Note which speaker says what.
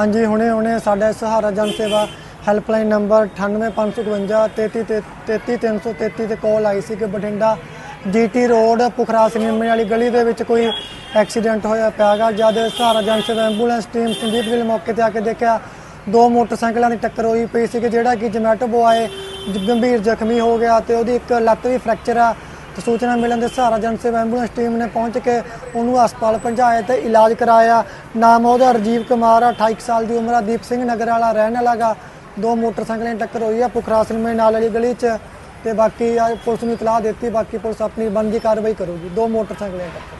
Speaker 1: ਹਾਂਜੀ, ਹੁਣੇ ਹੁਣੇ ਸਾਡਾ ਸਹਾਰਾ ਜਨ ਸੇਵਾ ਹੈਲਪਲਾਈਨ ਨੰਬਰ 98552 33333 ਤੇ ਕਾਲ ਆਈ ਸੀ ਕਿ ਬਠਿੰਡਾ ਜੀਟੀ ਰੋਡ ਪੁਖਰਾ ਸਿਨੇਮੇ ਵਾਲੀ ਗਲੀ ਦੇ ਵਿੱਚ ਕੋਈ ਐਕਸੀਡੈਂਟ ਹੋਇਆ ਪਿਆਗਾ ਜਦ ਸਹਾਰਾ ਜਨ ਸੇਵਾ ਐਂਬੂਲੈਂਸ ਟੀਮ ਸੰਦੀਪ ਗਿੱਲ ਮੌਕੇ ਤੇ ਆ ਕੇ ਦੇਖਿਆ, ਦੋ ਮੋਟਰਸਾਈਕਲਾਂ ਦੀ ਟੱਕਰ ਹੋਈ ਪਈ ਸੀ ਕਿ ਜਿਹੜਾ ਕਿ ਜਮੈਟੋ ਬੁਆਏ ਗੰਭੀਰ ਜ਼ਖਮੀ ਹੋ ਗਿਆ ਤੇ ਉਹਦੀ ਇੱਕ ਲੱਤ ਵੀ ਫ੍ਰੈਕਚਰ ਆ। ਤੇ ਸੂਚਨਾ ਮਿਲਣ ਦੇ ਸਹਾਰਾ ਜਨ ਸੇਵਾ ਐਂਬੂਲੈਂਸ ਟੀਮ ਨੇ ਪਹੁੰਚ ਕੇ ਉਹਨੂੰ ਹਸਪਤਾਲ ਪਹੁੰਚਾਇਆ ਤੇ ਇਲਾਜ ਕਰਾਇਆ। ਨਾਮ ਉਹਦਾ ਰਜੀਵ ਕੁਮਾਰ ਆ 28 ਸਾਲ ਦੀ ਉਮਰ ਆ, ਦੀਪ ਸਿੰਘ ਨਗਰ ਵਾਲਾ ਰਹਿਣ ਵਾਲਾ ਗਾ। ਦੋ ਮੋਟਰਸਾਈਕਲਾਂ ਦੀ ਟੱਕਰ ਹੋਈ ਆ, ਪੁਖਰਾ ਸਿਨੇਮੇ ਨਾਲ ਵਾਲੀ ਗਲੀ 'ਚ ਤੇ ਬਾਕੀ ਪੁਲਿਸ ਨੂੰ ਇਤਲਾਹ ਦਿੱਤੀ, ਬਾਕੀ ਪੁਲਿਸ ਆਪਣੀ ਬਣਦੀ ਕਾਰਵਾਈ ਕਰੂਗੀ। ਦੋ ਮੋਟਰਸਾਈਕਲਾਂ ਦੀ ਟੱਕਰ।